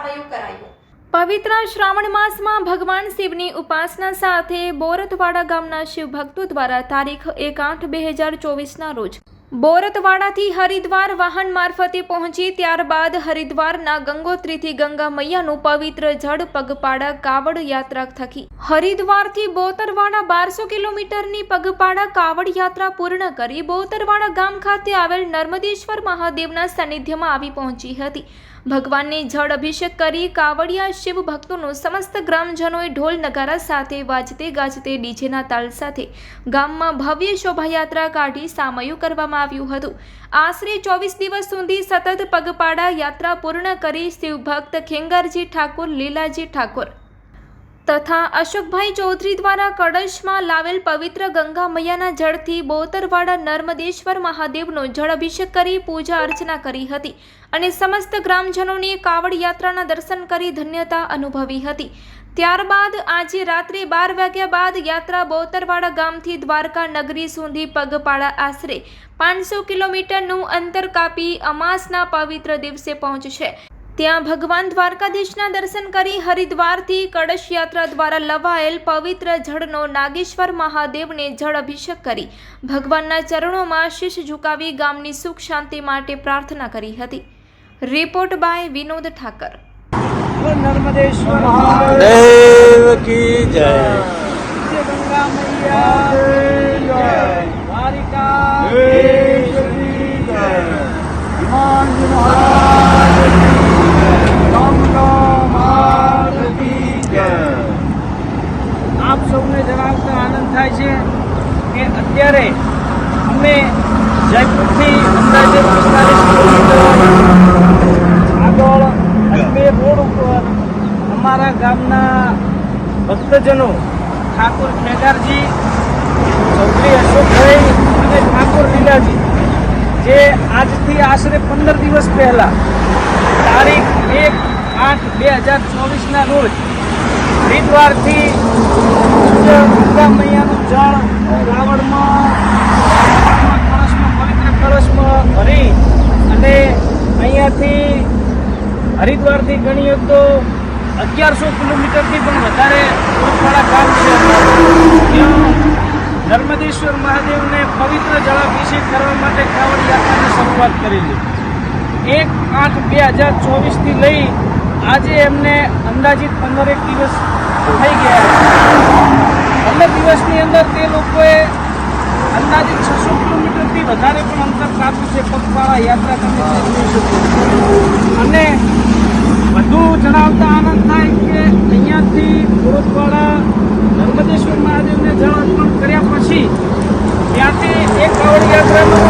સામયું કરાયું. પવિત્ર શ્રાવણ માસમાં ભગવાન શિવની ઉપાસના સાથે બોરતવાડા ગામના શિવ ભક્તો દ્વારા તારીખ એક આઠ બે હજાર ચોવીસના રોજ બોરતવાડાથી હરિદ્વાર વાહન મારફતે પહોંચી ત્યારબાદ હરિદ્વારના ગંગોત્રીથી ગંગા મૈયાનું પવિત્ર જળ પગપાળા કાવડ યાત્રા થકી. હરિદ્વારથી બોતરવાડા બારસો કિલોમીટરની પગપાળા કાવડ યાત્રા પૂર્ણ કરી બોતરવાડા ગામ ખાતે આવેલ નર્મદેશ્વર મહાદેવના સાનિધ્યમાં આવી પહોંચી હતી. ભગવાનને જળ અભિષેક કરી કાવડિયા શિવ ભક્તોનું સમસ્ત ગ્રામજનોએ ઢોલ નગારા સાથે વાજતે ગાજતે ડીજેના તાલ સાથે ગામમાં ભવ્ય શોભાયાત્રા કાઢી સામયું કરવામાં આવ્યું હતું. આશરે ચોવીસ દિવસ સુધી સતત પગપાળા યાત્રા પૂર્ણ કરી શિવભક્ત ખેંગારજી ઠાકોર, લીલાજી ઠાકોર તથા અશોકભાઈ ચૌધરી દ્વારા કળશમાં લાવેલ પવિત્ર ગંગા મૈયાના જળથી બોતરવાડા નર્મદેશ્વર મહાદેવનો જળ અભિષેક કરી પૂજા અર્ચના કરી હતી અને સમસ્ત ગ્રામજનોની કાવડ યાત્રાના દર્શન કરી ધન્યતા અનુભવી હતી. ત્યારબાદ આજે રાત્રે બાર વાગ્યા બાદ યાત્રા બોતરવાડા ગામથી દ્વારકા નગરી સુધી પગપાળા આશરે પાંચસો કિલોમીટરનું અંતર કાપી અમાસના પવિત્ર દિવસે પહોંચશે. ત્યાં ભગવાન દ્વારકાધીશના દર્શન કરી હરિદ્વારથી કળશ યાત્રા દ્વારા લવાયેલ પવિત્ર જળનો નાગેશ્વર મહાદેવને જળ અભિષેક કરી ભગવાનના ચરણોમાં શીશ ઝુકાવી ગામની સુખ શાંતિ માટે પ્રાર્થના કરી હતી. Report by Vinod Thakar. Narmadeshwar Dev કી જય ગંગા મૈયા દ્વારિકા. આપ સૌને જણાવતા આનંદ થાય છે કે અત્યારે અમે જયપુરથી અંદાજે પિસ્તાલીસ કિલોમીટર આગળ રોડ ઉપર અમારા ગામના ભક્તજનો ઠાકોર ખેગારજી ચૌધરી અશોકભાઈ અને ઠાકોર લીલાજી, જે આજથી આશરે પંદર દિવસ પહેલા તારીખ એક આઠ બે હજાર ચોવીસના રોજ હરિદ્વારથી દુર્ગા મૈયાનું જળ રાવણમાં કળશમાં, પવિત્ર કળશમાં ભરી અને અહીંયાથી હરિદ્વારથી ગણીએ તો અગિયારસો કિલોમીટરથી પણ વધારે દૂરવાળા ગામ છે નર્મદેશ્વર મહાદેવને પવિત્ર જળાભિષેક કરવા માટે કાવડ યાત્રાની શરૂઆત કરેલી એક આઠ બે હજાર ચોવીસથી લઈ આજે એમને અંદાજિત પંદરેક દિવસ થઈ ગયા પંદર દિવસની અંદર તે લોકોએ અંદાજિત છસો કિલોમીટરથી વધારે પણ અંતર કાપ્યું છે પગપાળા યાત્રા તમે અને વધુ જણાવતા આનંદ થાય કે અહીંયાથી ગોરખવાડા નર્મદેશ્વર મહાદેવને જળ અર્પણ કર્યા પછી ત્યાંથી એક કાવડ યાત્રાનો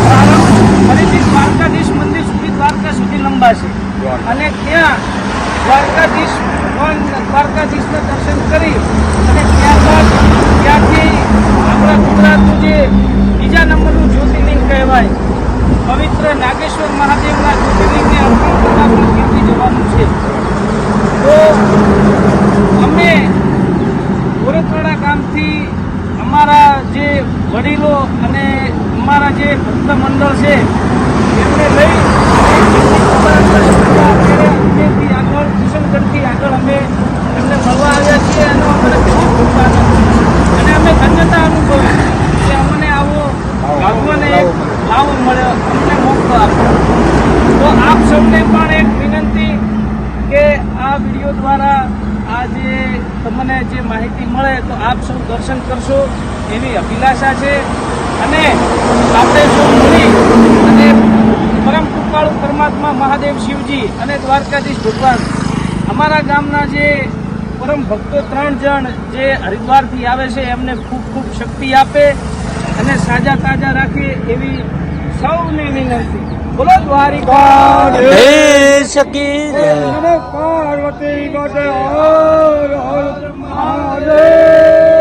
પ્રારંભ ફરીથી દ્વારકાધીશ મંદિર સુધી દ્વારકા સુધી લંબાશે. અને ત્યાં દ્વારકાધીશ દ્વારકાધીશના દર્શન કરી અને ત્યારબાદ ત્યાંથી આપણા ગુજરાતનું જે બીજા નંબરનું જ્યોતિર્લિંગ કહેવાય પવિત્ર નાગેશ્વર મહાદેવના જ્યોતિર્લિંગને અર્પણ કરવા પણ કીર્તિ જવાનું છે તો અમે ગોરખવાડા ગામથી અમારા જે વડીલો અને અમારા જે ભક્ત મંડળ છે, એમને લઈ આગળ કિશનગઢથી આગળ અમે એમને મળવા આવ્યા છીએ અને અમને અને અમે ધન્યતા અનુભવી કે અમને આવો ભગવાને એક મળ્યો. અમને મોકો તો આપ સૌને પણ કે આ વીડિયો દ્વારા આ જે તમને જે માહિતી મળે તો આપ સૌ દર્શન કરશો એવી અભિલાષા છે. અને આપણે અને પરમ કૃપાળુ પરમાત્મા મહાદેવ શિવજી અને દ્વારકાધીશ ભગવાન અમારા ગામના જે પરમ ભક્તો ત્રણ જણ જે હરિદ્વારથી આવે છે, એમને ખૂબ ખૂબ શક્તિ આપે અને સાજા તાજા રાખે એવી સૌને વિનંતી. બોલો દ્વારિકા દેશ કી જય પાર્વતી હર હર મહાદેવ